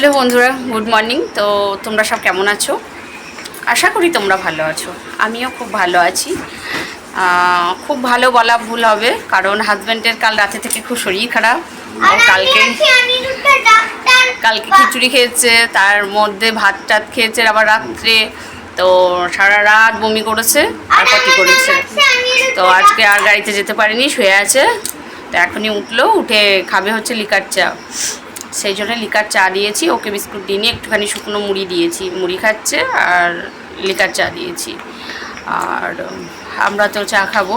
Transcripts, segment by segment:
Hello বন্ধুরা good morning. তো তোমরা সব কেমন আছো? আশা করি তোমরা ভালো আছো। আমিও খুব ভালো আছি। খুব ভালো বলা ভুল হবে কারণ হাজব্যান্ডের কাল রাতে থেকে খুব শরীর খারাপ। কালকে কালকে খিচুড়ি খেয়েছে তার মধ্যে ভাত টাত খেয়েছে আবার রাত্রে তো সারা রাত বমি করেছে আর পটি করেছে তো আজকে আর গাড়িতে যেতে পারেনি শুয়ে আছে। তো এখনই উঠল উঠে খাবে হচ্ছে লিকার চা। সেই জন্য লিকার চা দিয়েছি ওকে বিস্কুট দিয়ে নিয়ে একটুখানি শুকনো মুড়ি দিয়েছি। মুড়ি খাচ্ছে আর লিকার চা দিয়েছি। আর আমরা তো চা খাব।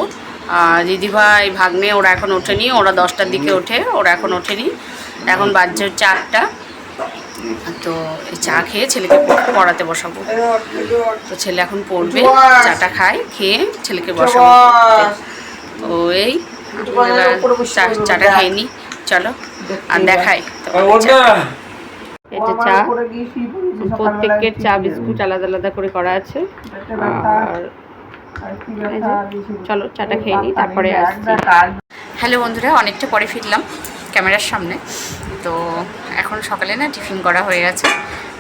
আর দিদিভাই ভাগ্নে ওরা এখন ওঠেনি ওরা দশটার দিকে ওঠে ওরা এখন ওঠেনি। এখন বাজছে চারটা। তো এই চা খেয়ে ছেলেকে পড়াতে বসাবো। তো ছেলে এখন পড়বে চাটা খায় খেয়ে ছেলেকে বসাবো। তো এই চাটা খেয়ে নি। চলো। আর দেখাই। তোমাদের চা। প্রত্যেকের চা বিস্কুট আলাদা আলাদা করে করা আছে। আর চলো চাটা খেয়ে নিই তারপরে আসছি। হ্যালো বন্ধুরা অনেকটা পরে ফিরলাম ক্যামেরার সামনে। তো এখন সকালে না টিফিন করা হয়ে গেছে।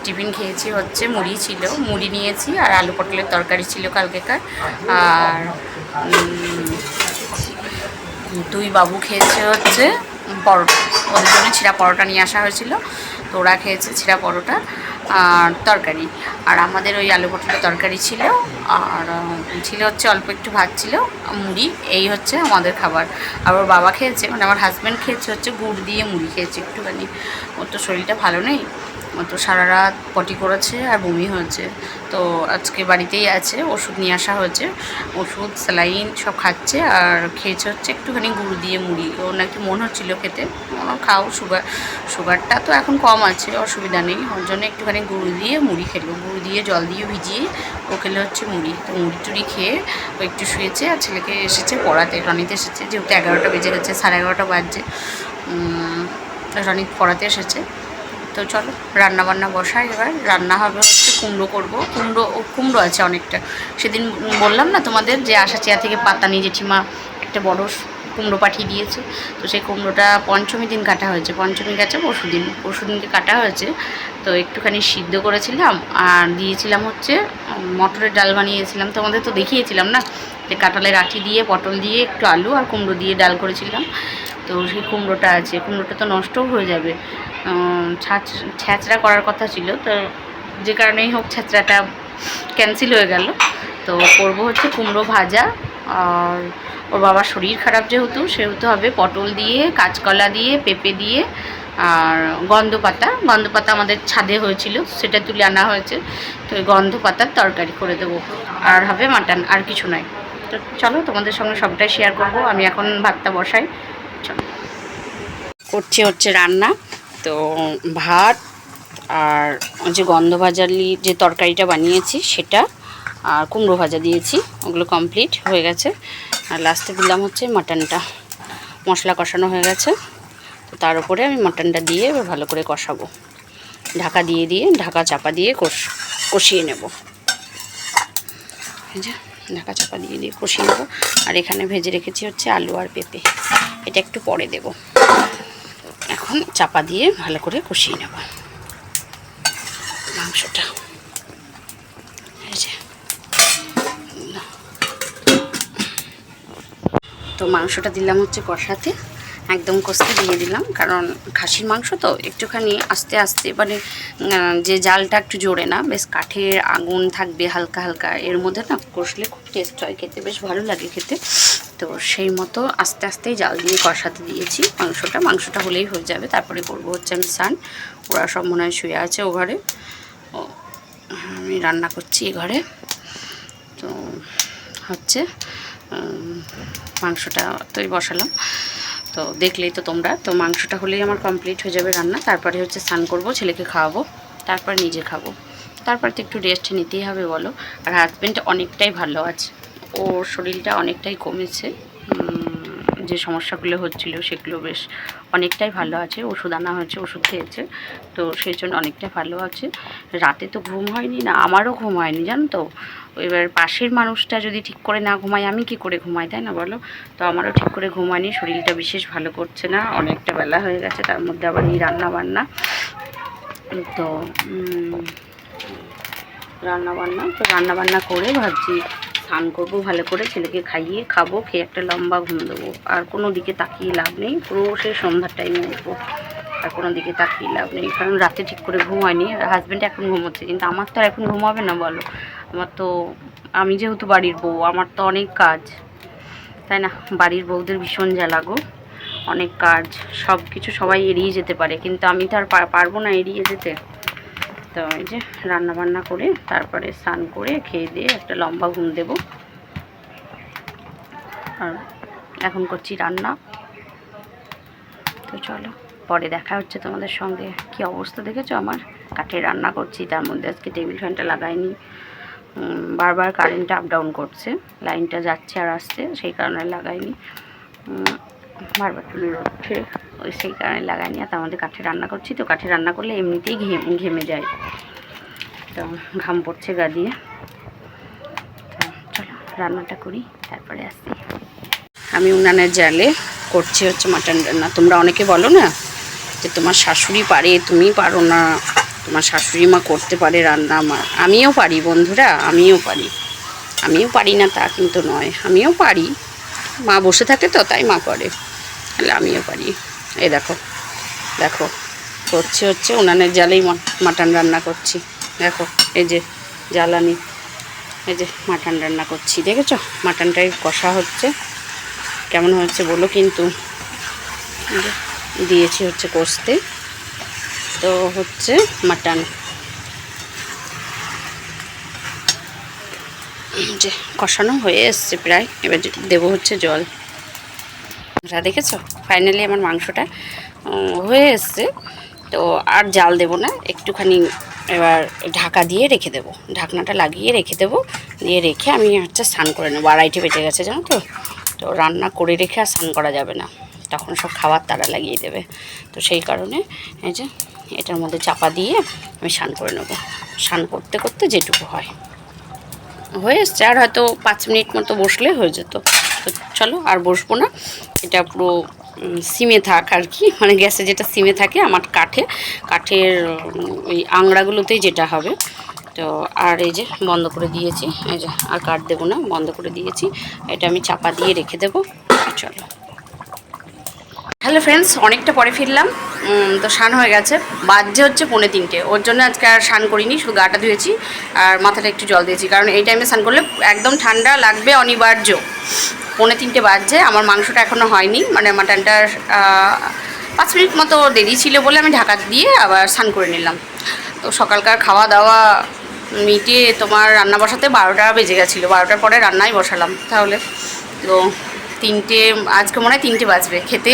টিফিন খেয়েছি হচ্ছে মুড়ি ছিল। মুড়ি নিয়েছি আর আলু পটলের তরকারি ছিল কালকেকার। আর দুই বাবু খেয়েছে হচ্ছে পরোটা। ওদের জন্য ছিঁড়া পরোটা নিয়ে আসা হয়েছিল। তো ওরা খেয়েছে ছিঁড়া পরোটা আর তরকারি। আর আমাদের ওই আলু পটলের তরকারি ছিল। আর ছিল হচ্ছে অল্প একটু ভাত ছিল, মুড়ি, এই হচ্ছে আমাদের খাবার। আবার বাবা খেয়েছে মানে আমার হাজব্যান্ড খেয়েছে হচ্ছে গুড় দিয়ে মুড়ি খেয়েছে একটুখানি। ওর তো শরীরটা ভালো নেই। তো সারা রাত পটি করেছে আর বমি হয়েছে। তো আজকে বাড়িতেই আছে, ওষুধ নিয়ে আসা হয়েছে। ওষুধ, স্যালাইন সব খাচ্ছে আর খেয়েছে হচ্ছে একটুখানি গুড় দিয়ে মুড়ি। ও নাকি মন হচ্ছিল খেতে। ও খাও, সুগার, সুগারটা তো এখন কম আছে, অসুবিধা নেই। ওর জন্য একটুখানি গুড় দিয়ে মুড়ি খেলো। গুড় দিয়ে জল দিয়ে ভিজিয়ে ও খেলে হচ্ছে মুড়ি। তো মুড়ি টুড়ি খেয়ে ও একটু শুয়েছে আর ছেলেকে এসেছে পড়াতে। রনিতে এসেছে, যেহেতু এগারোটা বেজে গেছে, সাড়ে এগারোটা বাজছে। রনিত পড়াতে এসেছে। তো চলো রান্না বান্না বসাই এবার। রান্না হবে হচ্ছে কুমড়ো করব। কুমড়ো কুমড়ো আছে অনেকটা। সেদিন বললাম না তোমাদের যে আশা চেয়া থেকে পাতা নিয়ে জেঠিমা একটা বড় কুমড়ো পাঠিয়ে দিয়েছে। তো সেই কুমড়োটা পঞ্চমী দিন কাটা হয়েছে। পঞ্চমী গেছে পরশু দিন। পরশু দিনকে কাটা হয়েছে। তো একটুখানি সিদ্ধ করেছিলাম আর দিয়েছিলাম হচ্ছে মটরের ডাল বানিয়েছিলাম। তোমাদের তো দেখিয়েছিলাম না? যে কাঁঠালের আঠি দিয়ে, পটল দিয়ে, একটু আলু আর কুমড়ো দিয়ে ডাল করেছিলাম। তো সেই কুমড়োটা আছে। কুমড়োটা তো নষ্টও হয়ে যাবে। ছ্যাঁচড়া করার কথা ছিল। তো যে কারণেই হোক ছ্যাঁচড়াটা ক্যান্সেল হয়ে গেল। তো করব হচ্ছে কুমড়ো ভাজা। আর ওর বাবার শরীর খারাপ যেহেতু, সেহেতু হবে পটল দিয়ে, কাঁচকলা দিয়ে, পেঁপে দিয়ে, আর গন্ধ পাতা গন্ধ পাতা আমাদের ছাদে হয়েছিল, সেটা তুলে আনা হয়েছে। তো ওই গন্ধ পাতার তরকারি করে দেবো। আর হবে মাটন, আর কিছু নয়। তো চলো, তোমাদের সঙ্গে সবটাই শেয়ার করব। আমি এখন ভাতটা বসাই। চলো। করছে হচ্ছে রান্না। তো ভাত আর যে গন্ধ ভাজালি যে তরকারিটা বানিয়েছি সেটা আর কুমড়ো ভাজা দিয়েছি, ওগুলো কমপ্লিট হয়ে গেছে। আর লাস্টে দিলাম হচ্ছে মাটনটা। মশলা কষানো হয়ে গেছে। তো তার উপরে আমি মাটনটা দিয়ে এবার ভালো করে কষাবো। ঢাকা দিয়ে দিয়ে, ঢাকা চাপা দিয়ে কষ, কষিয়ে নেব। ঢাকা চাপা দিয়ে দিয়ে কষিয়ে নেব। আর এখানে ভেজে রেখেছি হচ্ছে আলু আর পেঁপে। এটা একটু পরে দেব। এখন চাপা দিয়ে ভালো করে কষিয়ে নেব। মাংসটা। তো মাংসটা দিলাম হচ্ছে কষাতে। একদম কষতে দিয়ে দিলাম, কারণ খাসির মাংস তো একটুখানি আস্তে আস্তে মানে যে জালটা একটু জোরে না, বেশ কাঠের আগুন থাকবে হালকা হালকা। এর মধ্যে না কষলে খুব টেস্ট হয়, খেতে বেশ ভালো লাগে খেতে। তো সেই মতো আস্তে আস্তেই জাল দিয়ে কষাতে দিয়েছি। মাংসটা মাংসটা হলেই হয়ে যাবে। তারপরে করব হচ্ছে আমি স্নান। ওরা সব মনে হয় শুয়ে আছে ও ঘরে। ও, আমি রান্না করছি এ ঘরে। তো হচ্ছে মাংসটা তৈরি বসালাম। তো দেখলেই তো তোমরা। তো মাংসটা হলেই আমার কমপ্লিট হয়ে যাবে রান্না। তারপরে হচ্ছে স্নান করব, ছেলেকে খাওয়াবো। তারপর নিজে খাব। তারপর তো একটু রেস্ট নিতেই হবে বলো। আর হাজব্যান্ড অনেকটাই ভালো আছে। ওর শরীরটা অনেকটাই কমেছে। যে সমস্যাগুলো হচ্ছিল সেগুলো বেশ অনেকটাই ভালো আছে। ওষুধ আনা হয়েছে, ওষুধ খেয়েছে। তো সেই জন্য অনেকটাই ভালো আছে। রাতে তো ঘুম হয়নি না, আমারও ঘুম হয়নি, জানো তো? এবার পাশের মানুষটা যদি ঠিক করে না ঘুমায়, আমি কি করে ঘুমাই, তাই না বলো? তো আমারও ঠিক করে ঘুমায়নি শরীরটা বিশেষ ভালো করছে না, অনেকটা বেলা হয়ে গেছে, তার মধ্যে আবার এই রান্না বান্না তো রান্না বান্না তো রান্না বান্না করে ভাবছি স্নান করব, ভালো করে ছেলেকে খাইয়ে খাব, খেয়ে একটা লম্বা ঘুম দেবো। আর কোনো দিকে তাকিয়ে লাভ নেই, পুরো সেই সন্ধ্যার টাইমে উঠবো। আর কোনো দিকে তাকিয়ে লাভ নেই, কারণ রাতে ঠিক করে ঘুম হয়নি হাজব্যান্ড এখন ঘুমোচ্ছে, কিন্তু আমার তো আর এখন ঘুমাবে না, বলো। আমার তো, আমি যেহেতু বাড়ির বউ, আমার তো অনেক কাজ। তাই না? বাড়ির বউদের ভীষণ জ্বালাগো অনেক কাজ সব কিছু সবাই এড়িয়ে যেতে পারে, কিন্তু আমি তো আর পারব না এড়িয়ে যেতে। তো এই যে রান্না বান্না করে তারপরে স্নান করে খেয়ে দিয়ে একটা লম্বা ঘুম দেব। আর এখন করছি রান্না। তো চলো, পরে দেখা হচ্ছে তোমাদের সঙ্গে। কি অবস্থা দেখেছ আমার? কাঠে রান্না করছি, তার মধ্যে আজকে টেবিল ফ্যানটা লাগাইনি। বারবার কারেন্টটা আপ ডাউন করছে লাইনটা যাচ্ছে আর আসছে, সেই কারণে লাগাইনি। বারবার তুলে উঠছে ওই সেই কারণে লাগাইনি। আর তার মধ্যে কাঠে রান্না করছি তো, কাঠে রান্না করলে এমনিতেই ঘেম ঘেমে যায়। তো ঘাম পড়ছে গা দিয়ে। চলো রান্নাটা করি, তারপরে আসি আমি উনানের জালে করছি হচ্ছে মাটন রান্না। তোমরা অনেকে বলো না যে তোমার শাশুড়ি পারে, তুমি পারো না। তোমার শাশুড়ি মা করতে পারে রান্না, মা, আমিও পারি বন্ধুরা, আমিও পারি। আমিও পারি না তা কিন্তু নয়, আমিও পারি। মা বসে থাকে তো, তাই মা করে। তাহলে আমিও পারি। এই দেখো দেখো করছি হচ্ছে উনানের জালেই মাটন রান্না করছি। দেখো, এই যে জ্বালানি, এই যে মাটন রান্না করছি, দেখেছ? মাটনটাই কষা হচ্ছে। কেমন হয়েছে বলো কিন্তু। দিয়েছি হচ্ছে কষতে। তো হচ্ছে মাটন। যে কষানো হয়ে এসছে প্রায়, এবার দেবো হচ্ছে জল। যা দেখেছ? ফাইনালি আমার মাংসটা হয়ে এসছে। তো আর জাল দেব না, একটুখানি এবার ঢাকা দিয়ে রেখে দেবো। ঢাকনাটা লাগিয়ে রেখে দেবো, দিয়ে রেখে আমি হচ্ছে স্নান করে নেব। আড়াইটে বেজে গেছে, জানো তো? তো রান্না করে রেখে আর স্নান করা যাবে না। তখন সব খাবার তারা লাগিয়ে দেবে। তো সেই কারণে এই যে এটার মধ্যে চাপা দিয়ে আমি স্নান করে নেব। স্নান করতে করতে যেটুকু হয়। হয়ে এসছে। আর হয়তো পাঁচ মিনিট মতো বসলে হয়ে যেত। তো চলো, আর বসবো না। এটা পুরো সিমে থাক আর কি। মানে গ্যাসে যেটা সিমে থাকে, আমার কাঠে। কাঠের ওই আংড়াগুলোতেই যেটা হবে। তো, আর এই যে বন্ধ করে দিয়েছি। এই যে আর কাঠ দেবো না, বন্ধ করে দিয়েছি। এটা আমি চাপা দিয়ে রেখে দেবো। চলো। হ্যালো ফ্রেন্ডস অনেকটা পরে ফিরলাম। তো স্নান হয়ে গেছে। বাজছে হচ্ছে পৌনে তিনটে। ওর জন্য আজকে আর স্নান করিনি, শুধু গাটা ধুয়েছি আর মাথাটা একটু জল দিয়েছি। কারণ এই টাইমে স্নান করলে একদম ঠান্ডা লাগবে অনিবার্য। পৌনে তিনটে বাজছে, আমার মাংসটা এখনও হয়নি। মানে মাটনটা পাঁচ মিনিট মতো দেরি ছিল বলে আমি ঢাকা দিয়ে আবার স্নান করে নিলাম। তো সকালকার খাওয়া দাওয়া মিটিয়ে তোমার রান্না বসাতে বারোটা বেজে গেছিল। বারোটার পরে রান্নাই বসালাম। তাহলে তো তিনটে, আজকে মনে হয় তিনটে বাজবে। খেতে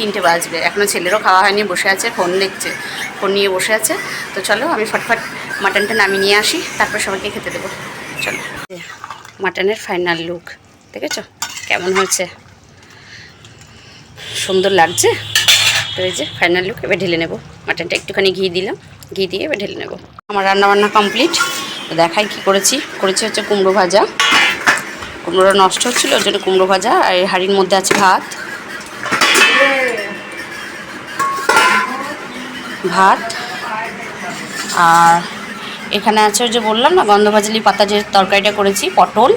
তিনটে বাজবে। এখনও ছেলেরও খাওয়া হয়নি, বসে আছে ফোন দেখছে। ফোন নিয়ে বসে আছে। তো চলো, আমি ফটফট মাটনটা নামিয়ে নিয়ে আসি, তারপর সবাইকে খেতে দেবো। চলো। মাটনের ফাইনাল লুক দেখেছ? কেমন হয়েছে? সুন্দর লাগছে? তো এই যে ফাইনাল লুক এবার ঢেলে নেব। মাটনটা একটুখানি ঘি দিলাম, ঘি দিয়ে এবার ঢেলে নেব। আমার রান্নাবান্না কমপ্লিট তো দেখাই কি করেছি। করেছি হচ্ছে কুমড়ো ভাজা। কুমড়োটা নষ্ট হচ্ছিল, ওর জন্য কুমড়ো ভাজা, আর হাঁড়ির মধ্যে আছে ভাত। ভাত আর এখানে আছে যে বললাম না, গন্ধভাজলি পাতা যে তরকারিটা করেছি, পটল।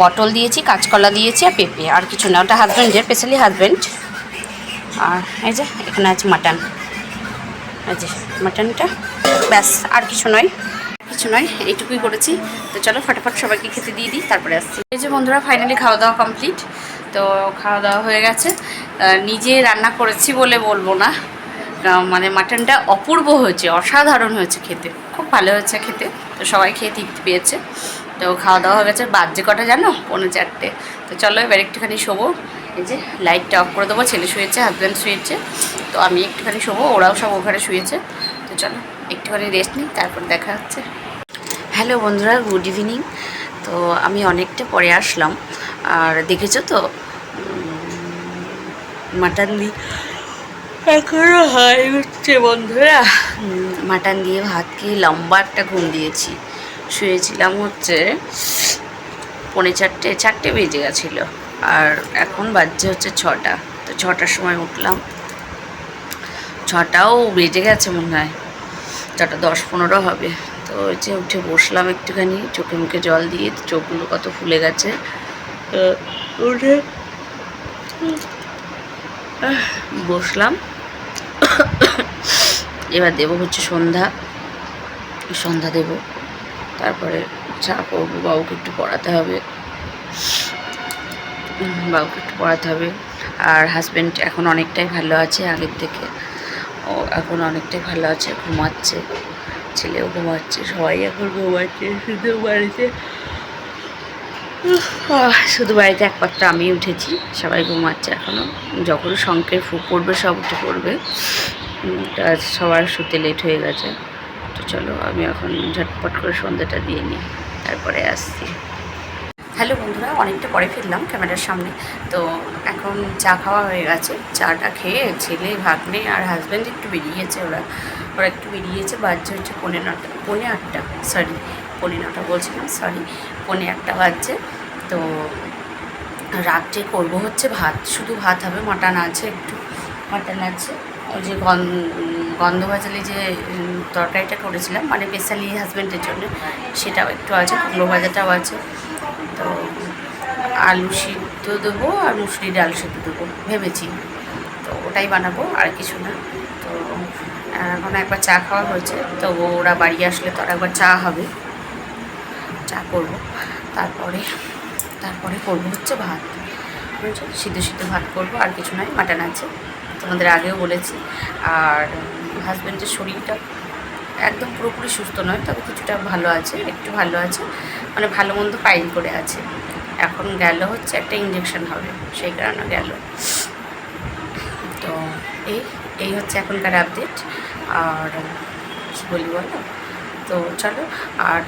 পটল দিয়েছি, কাঁচকলা দিয়েছি আর পেঁপে, আর কিছু না। ওটা হাজব্যান্ডের স্পেশালি হাজব্যান্ড আর এই যে এখানে আছে মাটন এই যে মাটনটা ব্যাস, আর কিছু নয়। কিছু নয়, এইটুকুই করেছি। তো চলো ফটাফট সবাইকে খেতে দিয়ে দিই, তারপরে আসছি। এই যে বন্ধুরা ফাইনালি খাওয়া দাওয়া কমপ্লিট তো খাওয়া দাওয়া হয়ে গেছে। নিজে রান্না করেছি বলে বলব না। মানে মাটনটা অপূর্ব হয়েছে, অসাধারণ হয়েছে খেতে। খুব ভালো হয়েছে খেতে। তো সবাই খেয়ে তৃপ্তি পেয়েছে। তো খাওয়া দাওয়া হয়ে গেছে। বাজে কটা জানো? পৌনে চারটে। তো চলো এবার একটুখানি শোবো। এই যে লাইটটা অফ করে দেবো। ছেলে শুয়েছে হাজব্যান্ড শুয়েছে। তো আমি একটুখানি শোবো। ওরাও সব ওখানে শুয়েছে। তো চলো একটুখানি রেস্ট নিই, তারপর দেখা হচ্ছে। হ্যালো বন্ধুরা গুড ইভিনিং তো আমি অনেকটা পরে আসলাম। আর দেখেছ তো? মাটন দিয়ে এখনও হয় হচ্ছে বন্ধুরা। মাটন দিয়ে ভাত খেয়ে লম্বা একটা ঘুম দিয়েছি। শুয়েছিলাম হচ্ছে পৌনে চারটে চারটে বেজে গেছিল। আর এখন বাজছে হচ্ছে ছটা। তো ছটার সময় উঠলাম। ছটাও বেজে গেছে মনে হয়। সাতটাটা দশ পনেরো হবে। তো ওই যে উঠে বসলাম একটুখানি, চোখে মুখে জল দিয়ে, চোখগুলো কত ফুলে গেছে। তো উঠে বসলাম। এবার দেবো হচ্ছে সন্ধ্যা। সন্ধ্যা দেব। তারপরে চা করব, বাবুকে একটু পড়াতে হবে। বাবুকে একটু পড়াতে হবে। আর হাজব্যান্ড এখন অনেকটাই ভালো আছে আগের থেকে। ও এখন অনেকটাই ভালো আছে ঘুমাচ্ছে। ছেলেও ঘুমাচ্ছে, সবাই এখন ঘুমাচ্ছে, শুধু বাড়িতে। শুধু বাড়িতে একমাত্র আমি উঠেছি, সবাই ঘুমাচ্ছে এখনও যখন শঙ্কের ফু পড়বে, সব উঠে পড়বে। তা সবার শুতে লেট হয়ে গেছে। তো চলো, আমি এখন ঝটপট করে সন্ধ্যাটা দিয়ে নিই, তারপরে আসছি। হ্যালো বন্ধুরা, অনেকটা পরে ফিরলাম ক্যামেরার সামনে। তো এখন চা খাওয়া হয়ে গেছে। চাটা খেয়ে ছেলে, ভাগ্নে আর হাজব্যান্ড একটু বেরিয়েছে। ওরা ওরা একটু বেরিয়েছে, বাজছে হচ্ছে পৌনে নটা, পৌনে আটটা সরি পৌনে নটা বলছিলাম সরি পৌনে একটা বাজছে। তো রাত্রে করব হচ্ছে ভাত, শুধু ভাত হবে, মাটন আছে একটু, মাটন আছে। ওই যে গন- গন্ধ ভাজালি যে তরকারিটা করেছিলাম মানে স্পেশালি হাজব্যান্ডের জন্য, সেটাও একটু আছে, কুমড়ো ভাজাটাও আছে। তো আলু সিদ্ধ দেবো আর মুসুরি ডাল সিদ্ধ দেবো, ভেবেছি। তো ওটাই বানাবো, আর কিছু না। তো এখন একবার চা খাওয়া হয়েছে, তো ওরা বাড়ি আসলে তো একবার চা হবে। চা করব, তারপরে তারপরে করব হচ্ছে ভাত। সিদ্ধ সিদ্ধ ভাত করব, আর কিছু নয় মাটন আছে। তোমাদের আগেও বলেছি। আর হাজব্যান্ডের শরীরটা একদম পুরোপুরি সুস্থ নয়, তবে কিছুটা ভালো আছে, একটু ভালো আছে মানে ভালো মন্দ পাইল করে আছে। এখন গেল হচ্ছে একটা ইঞ্জেকশন হবে, সেই কারণে গেল। তো এই এই হচ্ছে এখনকার আপডেট আর কী বলি বলো? তো চলো, আর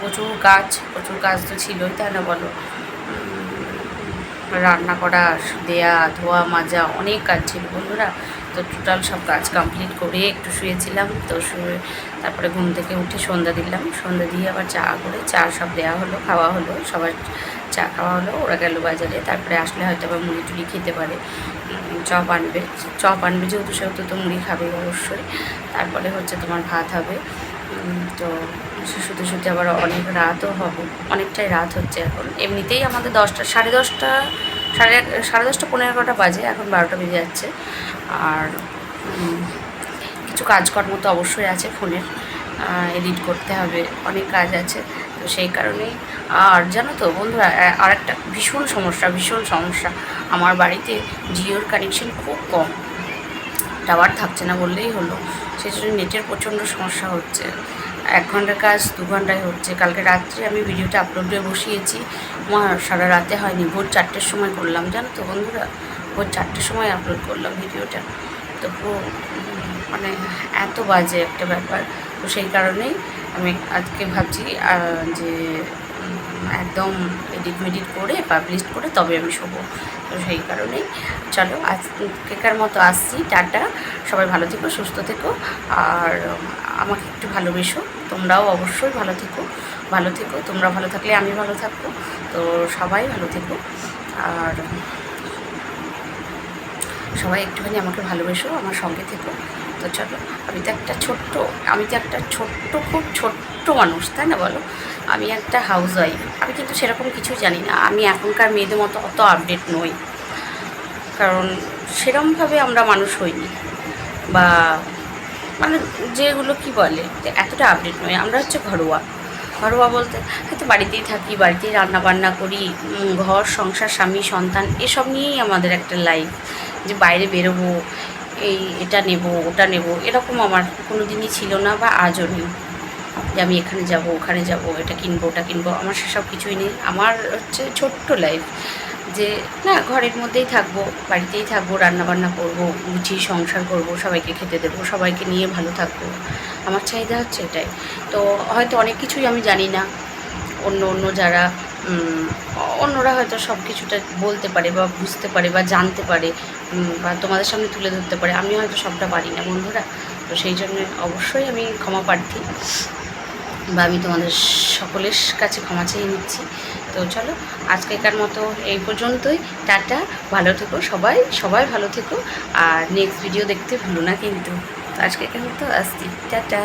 প্রচুর গাছ প্রচুর গাছ তো ছিলই, তাই না বলো? রান্না করা, দেয়া, ধোয়া, মাজা, অনেক কাজ ছিল বন্ধুরা। তো টোটাল সব কাজ কমপ্লিট করে একটু শুয়েছিলাম, তো শুয়ে তারপরে ঘুম থেকে উঠে সন্ধ্যা দিলাম। সন্ধ্যা দিয়ে আবার চা করে, চা সব দেওয়া হলো, খাওয়া হলো, সবার চা খাওয়া হলো, ওরা গেল বাজারে, তারপরে আসলে হয়তো আবার মুড়ি টুড়ি খেতে পারে। চপ আনবে চপ আনবে যেহেতু সেহেতু তো মুড়ি খাবে অবশ্যই। তারপরে হচ্ছে তোমার ভাত হবে। তো শুতে শুতে আবার অনেক রাতও হবে, অনেকটাই রাত হচ্ছে এখন। এমনিতেই আমাদের দশটা, সাড়ে দশটা, সাড়ে সাড়ে দশটা পনেরো এগারোটা বাজে, এখন বারোটা বেজে যাচ্ছে। আর কিছু কাজকর্ম তো অবশ্যই আছে ফোনের এডিট করতে হবে, অনেক কাজ আছে। তো সেই কারণেই, আর জানো তো বন্ধুরা আর একটা ভীষণ সমস্যা ভীষণ সমস্যা। আমার বাড়িতে জিওর কানেকশন খুব কম। টাওয়ার থাকছে না বললেই হলো। সেই জন্য নেটের প্রচণ্ড সমস্যা হচ্ছে। এক ঘণ্টার কাজ, দু ঘন্টায় হচ্ছে। কালকে রাত্রে আমি ভিডিওটা আপলোড করে বসিয়েছি। আমার সারা রাতে হয়নি। ভোর চারটের সময় করলাম। জানো তো বন্ধুরা? ভোর চারটের সময় আপলোড করলাম ভিডিওটা। তো মানে এত বাজে একটা ব্যাপার। তো সেই কারণেই আমি আজকে ভাবছি যে একদম এডিট মেডিট করে পাবলিশ করে তবে আমি শোবো। তো সেই কারণেই। চলো আজ কেকার মতো আসছি। টাটা। সবাই ভালো থেকো, সুস্থ থেকো। আর আমাকে একটু ভালোবেসো। তোমরাও অবশ্যই ভালো থেকো। ভালো থেকো। তোমরা ভালো থাকলে আমি ভালো থাকব। তো সবাই ভালো থেকো। আর সবাই একটুখানি আমাকে ভালোবেসো, আমার সঙ্গে থেকো। তো চলো, আমি তো একটা ছোট্ট, আমি তো একটা ছোট্ট, খুব ছোট্ট মানুষ, তাই না বলো? আমি একটা হাউস ওয়াইফ আমি কিন্তু সেরকম কিছু জানি না। আমি এখনকার মেয়েদের মতো অত আপডেট নই। কারণ সেরমভাবে আমরা মানুষ হইনি। বা মানে যেগুলো কি বলে এতটা আপডেট নয় আমরা হচ্ছে ঘরোয়া। ঘরোয়া বলতে হয়তো বাড়িতেই থাকি, বাড়িতেই রান্না বান্না করি ঘর, সংসার, স্বামী, সন্তান, এসব নিয়েই আমাদের একটা লাইফ যে বাইরে বেরোবো, এই এটা নেব, ওটা নেব, এরকম আমার কোনো দিনই ছিল না বা আজও নেই। যে আমি এখানে যাব, ওখানে যাব, এটা কিনবো, ওটা কিনবো, আমার সেসব কিছুই নেই। আমার হচ্ছে ছোট্ট লাইফ যে, না, ঘরের মধ্যেই থাকব, বাড়িতেই থাকব রান্না বান্না করব, গুছিয়ে সংসার করব, সবাইকে খেতে দেবো, সবাইকে নিয়ে ভালো থাকব। আমার চাহিদা হচ্ছে এটাই। তো হয়তো অনেক কিছুই আমি জানি না। অন্য অন্য যারা অন্যরা হয়তো সব কিছুটা বলতে পারে বা বুঝতে পারে বা জানতে পারে বা তোমাদের সামনে তুলে ধরতে পারে। আমি হয়তো সবটা পারি না, বন্ধুরা। তো সেই জন্য অবশ্যই আমি ক্ষমা প্রার্থী বা আমি তোমাদের সকলের কাছে ক্ষমা চেয়ে নিচ্ছি। তো চলো, আজকেকার মতো এই পর্যন্তই। টাটা, ভালো থেকো সবাই সবাই ভালো থেকো। আর নেক্সট ভিডিও দেখতে ভুলো না কিন্তু। আজকে কেমন তো আসছি। টাটা।